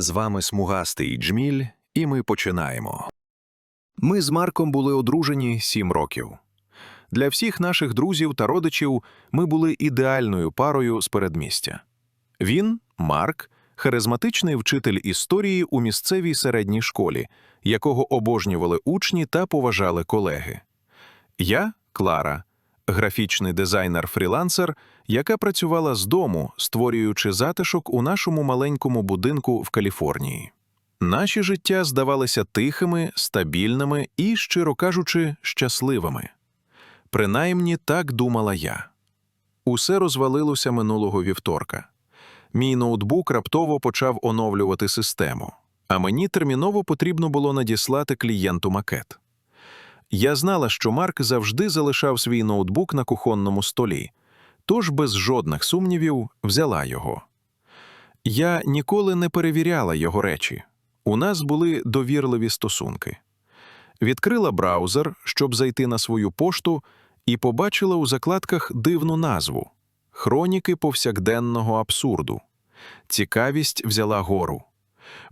З вами смугастий Джміль, і ми починаємо. Ми з Марком були одружені сім років. Для всіх наших друзів та родичів ми були ідеальною парою з передмістя. Він, Марк, харизматичний вчитель історії у місцевій середній школі, якого обожнювали учні та поважали колеги. Я, Клара, графічний дизайнер-фрілансер, яка працювала з дому, створюючи затишок у нашому маленькому будинку в Каліфорнії. Наші життя здавалися тихими, стабільними і, щиро кажучи, щасливими. Принаймні так думала я. Усе розвалилося минулого вівторка. Мій ноутбук раптово почав оновлювати систему, а мені терміново потрібно було надіслати клієнту макет. Я знала, що Марк завжди залишав свій ноутбук на кухонному столі, тож без жодних сумнівів взяла його. Я ніколи не перевіряла його речі. У нас були довірливі стосунки. Відкрила браузер, щоб зайти на свою пошту, і побачила у закладках дивну назву Хроніки повсякденного абсурду. Цікавість взяла гору.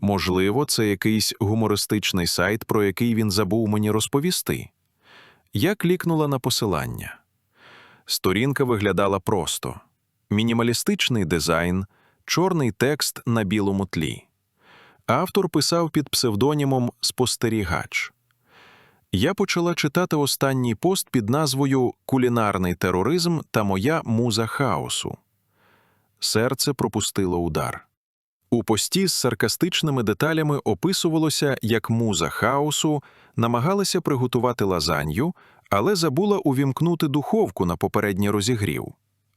Можливо, це якийсь гумористичний сайт, про який він забув мені розповісти. Я клікнула на посилання. Сторінка виглядала просто: мінімалістичний дизайн, чорний текст на білому тлі. Автор писав під псевдонімом Спостерігач. Я почала читати останній пост під назвою Кулінарний тероризм та моя муза хаосу. Серце пропустило удар. У пості з саркастичними деталями описувалося, як муза хаосу намагалася приготувати лазанью, але забула увімкнути духовку на попередній розігрів.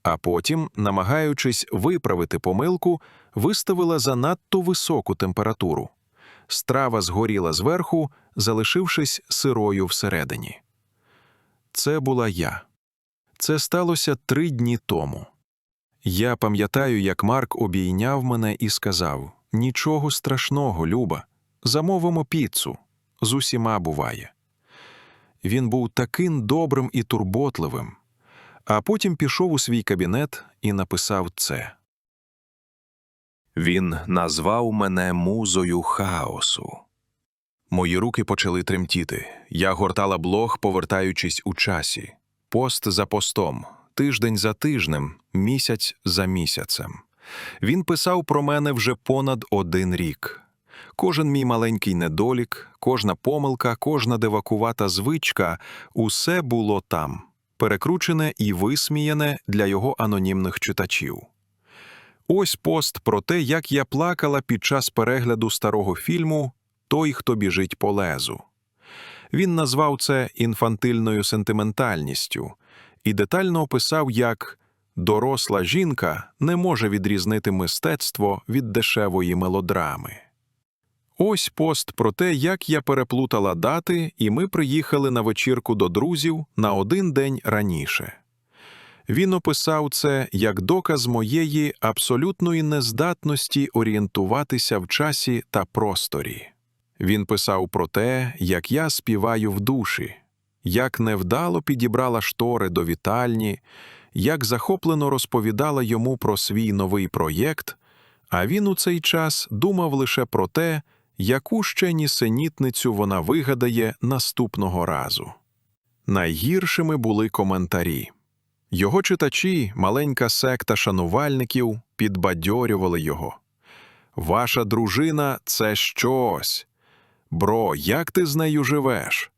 А потім, намагаючись виправити помилку, виставила занадто високу температуру. Страва згоріла зверху, залишившись сирою всередині. Це була я. Це сталося три дні тому. Я пам'ятаю, як Марк обійняв мене і сказав: Нічого страшного, Люба, замовимо піцу. З усіма буває. Він був таким добрим і турботливим, а потім пішов у свій кабінет і написав це. Він назвав мене музою хаосу. Мої руки почали тремтіти. Я гортала блог, повертаючись у часі, пост за постом, тиждень за тижнем, місяць за місяцем. Він писав про мене вже понад один рік. Кожен мій маленький недолік, кожна помилка, кожна девакувата звичка усе було там, перекручене і висміяне для його анонімних читачів. Ось пост про те, як я плакала під час перегляду старого фільму Той, хто біжить по лезу. Він назвав це інфантильною сентиментальністю і детально описав, як доросла жінка не може відрізнити мистецтво від дешевої мелодрами. Ось пост про те, як я переплутала дати, і ми приїхали на вечірку до друзів на один день раніше. Він описав це як доказ моєї абсолютної нездатності орієнтуватися в часі та просторі. Він писав про те, як я співаю в душі, як невдало підібрала штори до вітальні, як захоплено розповідала йому про свій новий проєкт, а він у цей час думав лише про те, яку ще нісенітницю вона вигадає наступного разу. Найгіршими були коментарі. Його читачі, маленька секта шанувальників, підбадьорювали його. Ваша дружина це щось. Бро, як ти з нею живеш?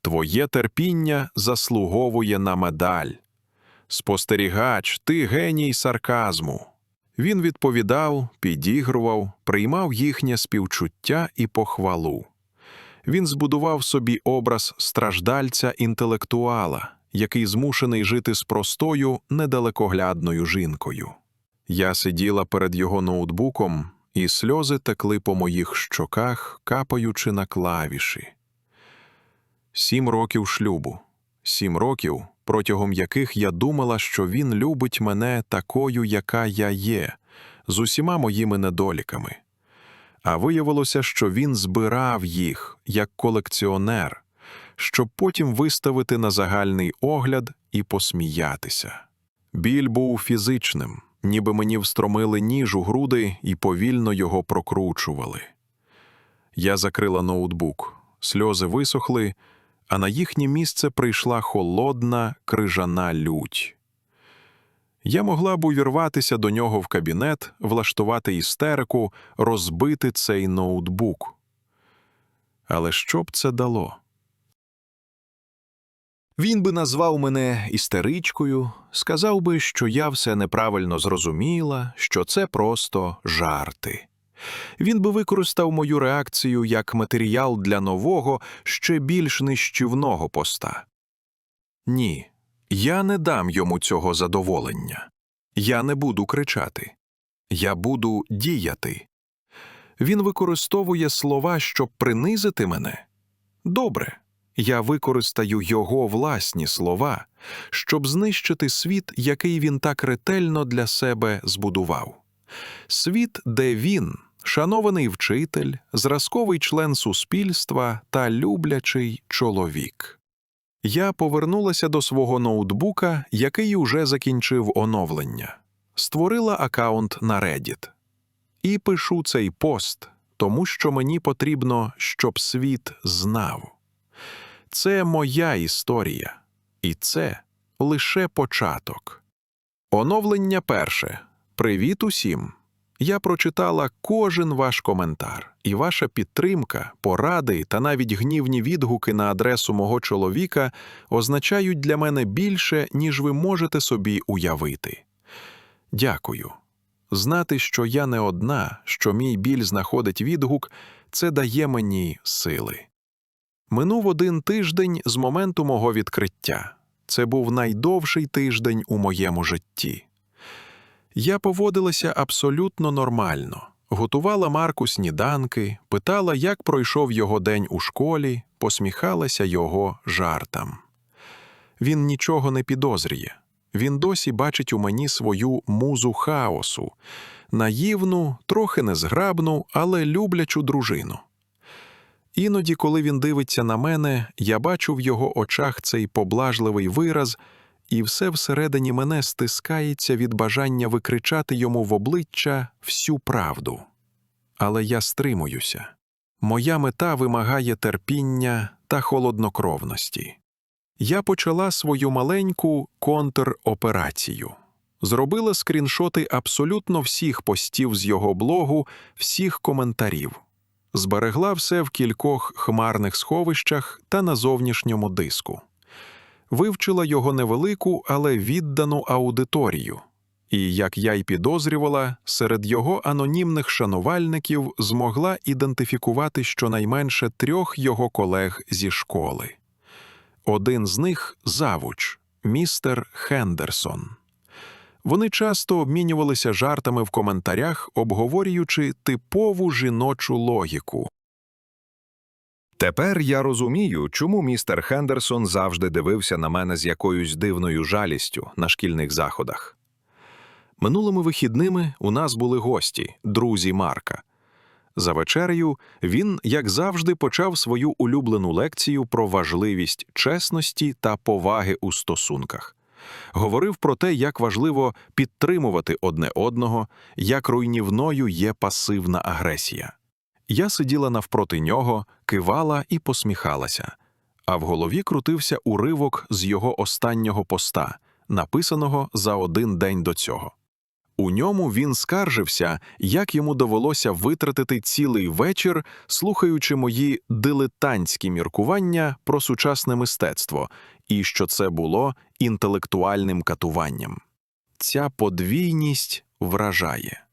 Твоє терпіння заслуговує на медаль. Спостерігач, ти геній сарказму. Він відповідав, підігрував, приймав їхнє співчуття і похвалу. Він збудував собі образ страждальця інтелектуала, який змушений жити з простою, недалекоглядною жінкою. Я сиділа перед його ноутбуком, і сльози текли по моїх щоках, капаючи на клавіші. Сім років шлюбу, сім років, протягом яких я думала, що він любить мене такою, яка я є, з усіма моїми недоліками. А виявилося, що він збирав їх як колекціонер, щоб потім виставити на загальний огляд і посміятися. Біль був фізичним, ніби мені встромили ніж у груди і повільно його прокручували. Я закрила ноутбук, сльози висохли, а на їхнє місце прийшла холодна крижана лють. Я могла б увірватися до нього в кабінет, влаштувати істерику, розбити цей ноутбук. Але що б це дало? Він би назвав мене істеричкою, сказав би, що я все неправильно зрозуміла, що це просто жарти. Він би використав мою реакцію як матеріал для нового, ще більш нищівного поста. Ні, я не дам йому цього задоволення. Я не буду кричати. Я буду діяти. Він використовує слова, щоб принизити мене. Добре, я використаю його власні слова, щоб знищити світ, який він так ретельно для себе збудував. Світ, де він, шанований вчитель, зразковий член суспільства та люблячий чоловік. Я повернулася до свого ноутбука, який уже закінчив оновлення, створила акаунт на Reddit. І пишу цей пост, тому що мені потрібно, щоб світ знав. Це моя історія, і це лише початок. Оновлення перше. Привіт усім. Я прочитала кожен ваш коментар, і ваша підтримка, поради та навіть гнівні відгуки на адресу мого чоловіка означають для мене більше, ніж ви можете собі уявити. Дякую. Знати, що я не одна, що мій біль знаходить відгук, це дає мені сили. Минув один тиждень з моменту мого відкриття. Це був найдовший тиждень у моєму житті. Я поводилася абсолютно нормально, готувала Марку сніданки, питала, як пройшов його день у школі, посміхалася його жартам. Він нічого не підозрює. Він досі бачить у мені свою музу хаосу, наївну, трохи незграбну, але люблячу дружину. Іноді, коли він дивиться на мене, я бачу в його очах цей поблажливий вираз, і все всередині мене стискається від бажання викричати йому в обличчя всю правду. Але я стримуюся. Моя мета вимагає терпіння та холоднокровності. Я почала свою маленьку контроперацію. Зробила скріншоти абсолютно всіх постів з його блогу, всіх коментарів зберегла все в кількох хмарних сховищах та на зовнішньому диску, вивчила його невелику, але віддану аудиторію, і, як я й підозрювала, серед його анонімних шанувальників змогла ідентифікувати щонайменше трьох його колег зі школи. Один з них завуч, містер Хендерсон. Вони часто обмінювалися жартами в коментарях, обговорюючи типову жіночу логіку. Тепер я розумію, чому містер Хендерсон завжди дивився на мене з якоюсь дивною жалістю на шкільних заходах. Минулими вихідними у нас були гості, друзі Марка. За вечерею він, як завжди, почав свою улюблену лекцію про важливість чесності та поваги у стосунках говорив про те, як важливо підтримувати одне одного, як руйнівною є пасивна агресія. Я сиділа навпроти нього, кивала і посміхалася, а в голові крутився уривок з його останнього поста, написаного за один день до цього. У ньому він скаржився, як йому довелося витратити цілий вечір, слухаючи мої дилетантські міркування про сучасне мистецтво, і що це було інтелектуальним катуванням. Ця подвійність вражає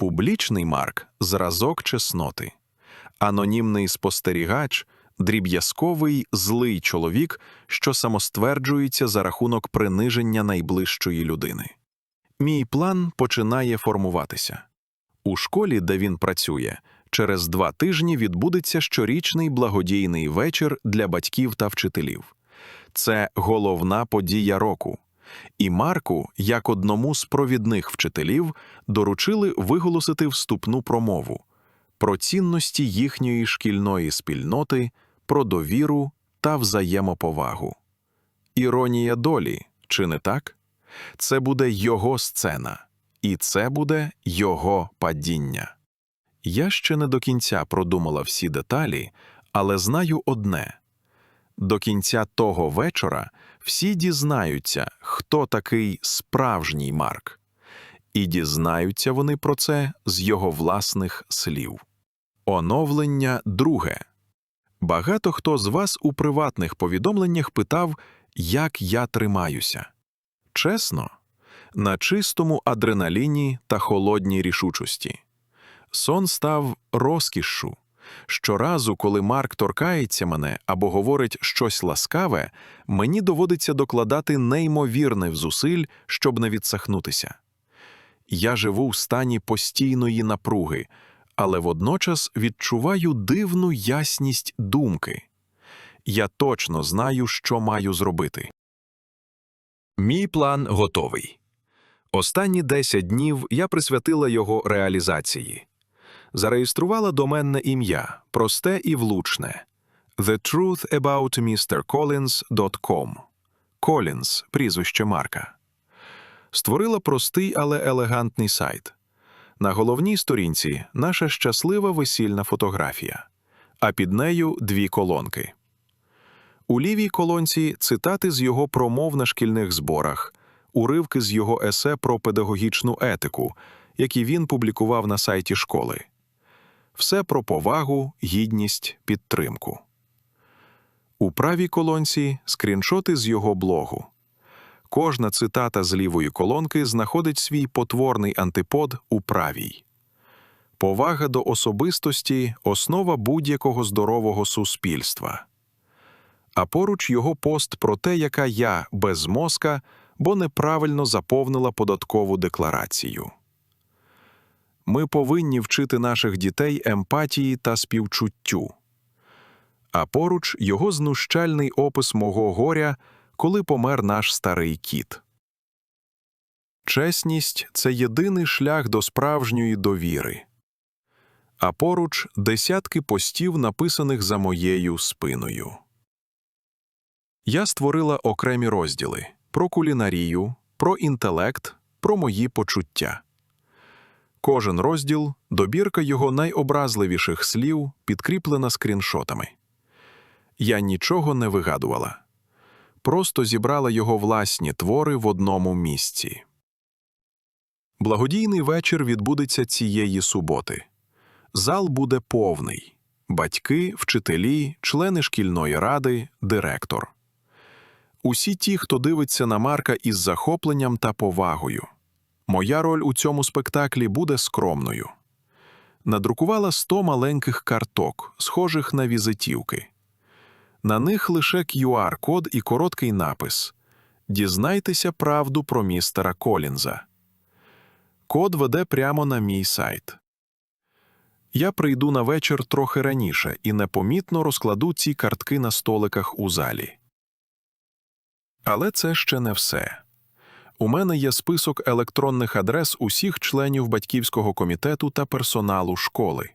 публічний марк зразок чесноти, анонімний спостерігач, дріб'язковий злий чоловік, що самостверджується за рахунок приниження найближчої людини. Мій план починає формуватися. У школі, де він працює, через два тижні відбудеться щорічний благодійний вечір для батьків та вчителів. Це головна подія року. І Марку, як одному з провідних вчителів, доручили виголосити вступну промову про цінності їхньої шкільної спільноти, про довіру та взаємоповагу. Іронія долі, чи не так? Це буде його сцена, і це буде його падіння. Я ще не до кінця продумала всі деталі, але знаю одне до кінця того вечора всі дізнаються, хто такий справжній Марк, і дізнаються вони про це з його власних слів. Оновлення друге. Багато хто з вас у приватних повідомленнях питав, як я тримаюся. Чесно, на чистому адреналіні та холодній рішучості. Сон став розкішшю. Щоразу, коли Марк торкається мене або говорить щось ласкаве, мені доводиться докладати неймовірних зусиль, щоб не відсахнутися. Я живу в стані постійної напруги, але водночас відчуваю дивну ясність думки. Я точно знаю, що маю зробити. Мій план готовий. Останні 10 днів я присвятила його реалізації. Зареєструвала доменне ім'я, просте і влучне thetruthAboutMrCollins.com Collins – прізвище Марка. Створила простий, але елегантний сайт. На головній сторінці наша щаслива весільна фотографія, а під нею дві колонки. У лівій колонці цитати з його промов на шкільних зборах, уривки з його есе про педагогічну етику, які він публікував на сайті школи. Все про повагу, гідність, підтримку. У правій колонці скріншоти з його блогу. Кожна цитата з лівої колонки знаходить свій потворний антипод у правій. Повага до особистості основа будь-якого здорового суспільства. А поруч його пост про те, яка я без мозка, бо неправильно заповнила податкову декларацію. Ми повинні вчити наших дітей емпатії та співчуттю. А поруч його знущальний опис мого горя, коли помер наш старий кіт. Чесність це єдиний шлях до справжньої довіри. А поруч десятки постів, написаних за моєю спиною. Я створила окремі розділи про кулінарію, про інтелект, про мої почуття. Кожен розділ добірка його найобразливіших слів, підкріплена скріншотами. Я нічого не вигадувала, просто зібрала його власні твори в одному місці. Благодійний вечір відбудеться цієї суботи. Зал буде повний батьки, вчителі, члени шкільної ради, директор. Усі ті, хто дивиться на Марка із захопленням та повагою. Моя роль у цьому спектаклі буде скромною. Надрукувала сто маленьких карток, схожих на візитівки. На них лише QR-код і короткий напис Дізнайтеся правду про містера Колінза. Код веде прямо на мій сайт. Я прийду на вечір трохи раніше і непомітно розкладу ці картки на столиках у залі. Але це ще не все. У мене є список електронних адрес усіх членів батьківського комітету та персоналу школи.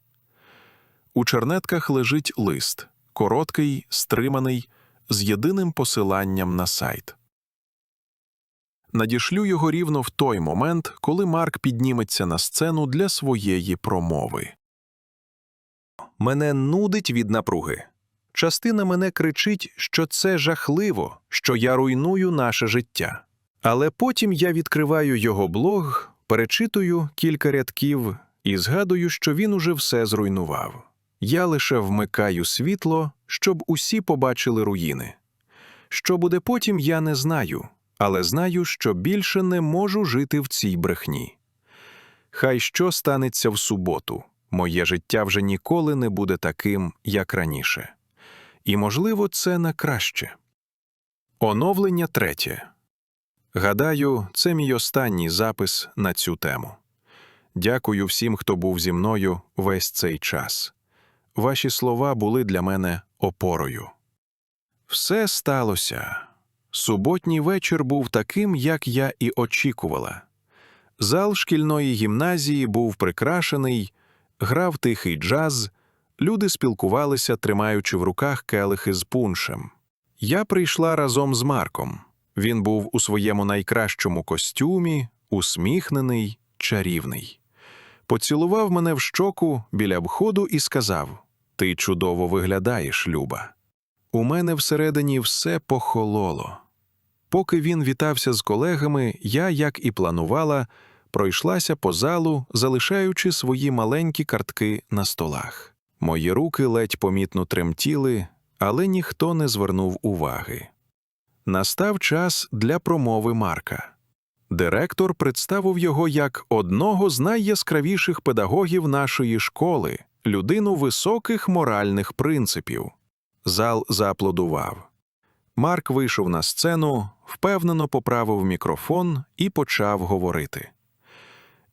У чернетках лежить лист короткий, стриманий, з єдиним посиланням на сайт. Надішлю його рівно в той момент, коли Марк підніметься на сцену для своєї промови. Мене нудить від напруги. Частина мене кричить, що це жахливо, що я руйную наше життя. Але потім я відкриваю його блог, перечитую кілька рядків і згадую, що він уже все зруйнував. Я лише вмикаю світло, щоб усі побачили руїни. Що буде потім, я не знаю, але знаю, що більше не можу жити в цій брехні. Хай що станеться в суботу, моє життя вже ніколи не буде таким, як раніше. І, можливо, це на краще. Оновлення третє. Гадаю, це мій останній запис на цю тему. Дякую всім, хто був зі мною весь цей час. Ваші слова були для мене опорою. Все сталося. Суботній вечір був таким, як я і очікувала. Зал шкільної гімназії був прикрашений, грав тихий джаз, люди спілкувалися, тримаючи в руках келихи з пуншем. Я прийшла разом з Марком. Він був у своєму найкращому костюмі, усміхнений, чарівний. Поцілував мене в щоку біля входу і сказав: Ти чудово виглядаєш, Люба. У мене всередині все похололо. Поки він вітався з колегами, я, як і планувала, пройшлася по залу, залишаючи свої маленькі картки на столах. Мої руки ледь помітно тремтіли, але ніхто не звернув уваги. Настав час для промови Марка. Директор представив його як одного з найяскравіших педагогів нашої школи, людину високих моральних принципів. Зал зааплодував. Марк вийшов на сцену, впевнено поправив мікрофон і почав говорити.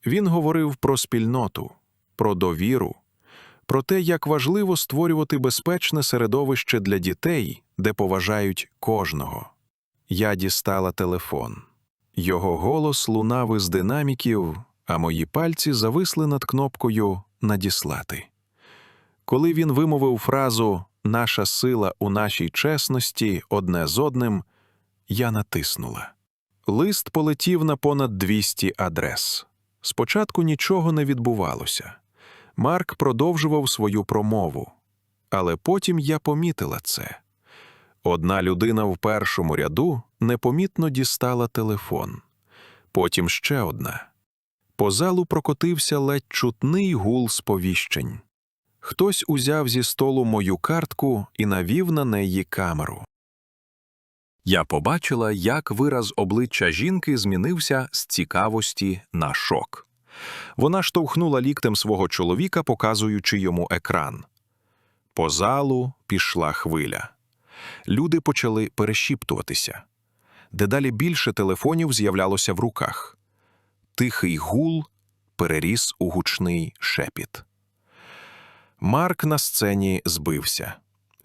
Він говорив про спільноту, про довіру, про те, як важливо створювати безпечне середовище для дітей, де поважають кожного. Я дістала телефон. Його голос лунав із динаміків, а мої пальці зависли над кнопкою Надіслати. Коли він вимовив фразу Наша сила у нашій чесності одне з одним, я натиснула. Лист полетів на понад 200 адрес. Спочатку нічого не відбувалося. Марк продовжував свою промову, але потім я помітила це. Одна людина в першому ряду непомітно дістала телефон, потім ще одна. По залу прокотився ледь чутний гул сповіщень. Хтось узяв зі столу мою картку і навів на неї камеру. Я побачила, як вираз обличчя жінки змінився з цікавості на шок. Вона штовхнула ліктем свого чоловіка, показуючи йому екран. По залу пішла хвиля. Люди почали перешіптуватися. Дедалі більше телефонів з'являлося в руках. Тихий гул переріс у гучний шепіт. Марк на сцені збився.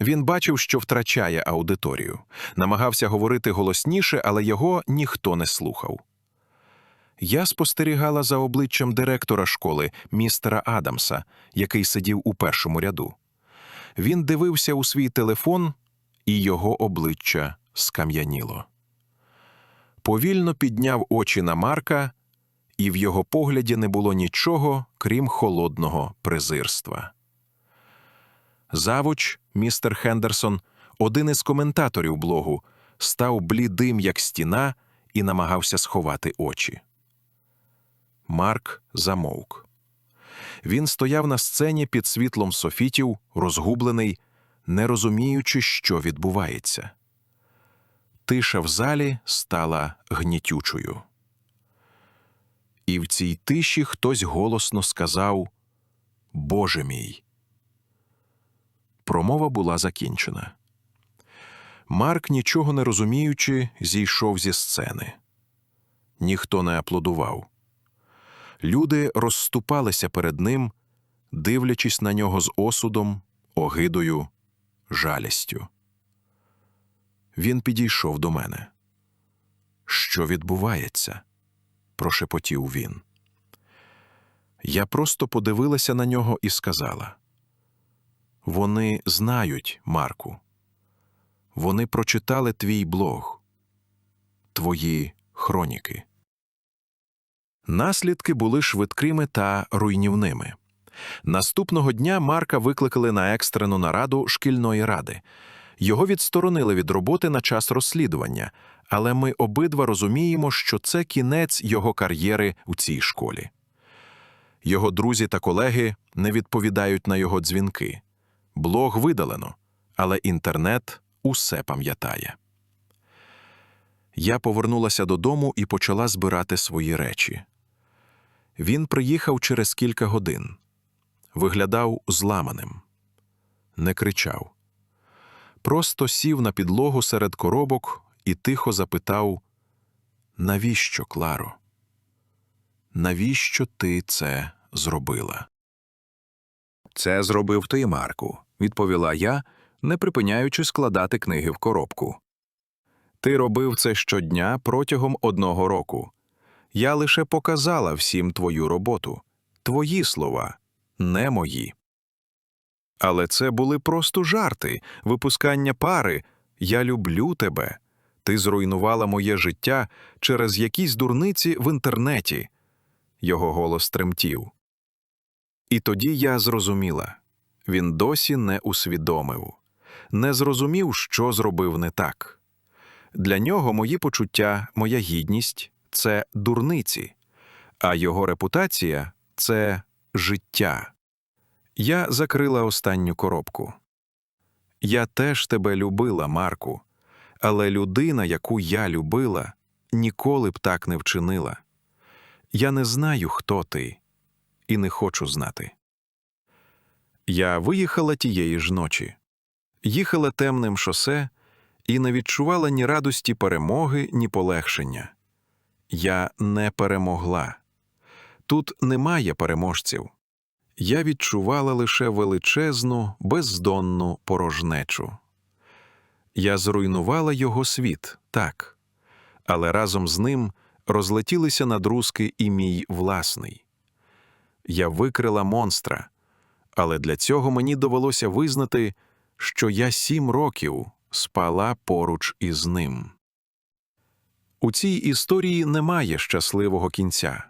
Він бачив, що втрачає аудиторію, намагався говорити голосніше, але його ніхто не слухав. Я спостерігала за обличчям директора школи, містера Адамса, який сидів у першому ряду. Він дивився у свій телефон, і його обличчя скам'яніло. Повільно підняв очі на Марка, і в його погляді не було нічого, крім холодного презирства. Завуч, містер Хендерсон, один із коментаторів блогу, став блідим, як стіна, і намагався сховати очі. Марк замовк. Він стояв на сцені під світлом софітів, розгублений, не розуміючи, що відбувається. Тиша в залі стала гнітючою. І в цій тиші хтось голосно сказав Боже мій. Промова була закінчена. Марк, нічого не розуміючи, зійшов зі сцени. Ніхто не аплодував. Люди розступалися перед ним, дивлячись на нього з осудом, огидою, жалістю. Він підійшов до мене. Що відбувається? прошепотів він. Я просто подивилася на нього і сказала: Вони знають, Марку. Вони прочитали твій блог, твої хроніки. Наслідки були швидкими та руйнівними. Наступного дня Марка викликали на екстрену нараду шкільної ради. Його відсторонили від роботи на час розслідування, але ми обидва розуміємо, що це кінець його кар'єри у цій школі. Його друзі та колеги не відповідають на його дзвінки. Блог видалено, але інтернет усе пам'ятає. Я повернулася додому і почала збирати свої речі. Він приїхав через кілька годин. Виглядав зламаним, не кричав. Просто сів на підлогу серед коробок і тихо запитав: Навіщо, Кларо? Навіщо ти це зробила? Це зробив ти, Марку, відповіла я, не припиняючи складати книги в коробку. Ти робив це щодня протягом одного року. Я лише показала всім твою роботу, твої слова, не мої. Але це були просто жарти, випускання пари. Я люблю тебе. Ти зруйнувала моє життя через якісь дурниці в інтернеті. його голос тремтів. І тоді я зрозуміла він досі не усвідомив, не зрозумів, що зробив не так. Для нього мої почуття, моя гідність це дурниці, а його репутація це життя. Я закрила останню коробку. Я теж тебе любила, Марку, але людина, яку я любила, ніколи б так не вчинила. Я не знаю, хто ти, і не хочу знати. Я виїхала тієї ж ночі, їхала темним шосе і не відчувала ні радості перемоги, ні полегшення. Я не перемогла. Тут немає переможців. Я відчувала лише величезну, бездонну порожнечу. Я зруйнувала його світ, так, але разом з ним розлетілися надрузки і мій власний. Я викрила монстра, але для цього мені довелося визнати, що я сім років спала поруч із ним. У цій історії немає щасливого кінця,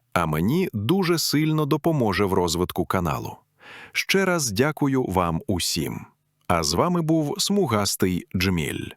а мені дуже сильно допоможе в розвитку каналу. Ще раз дякую вам усім. А з вами був смугастий Джміль.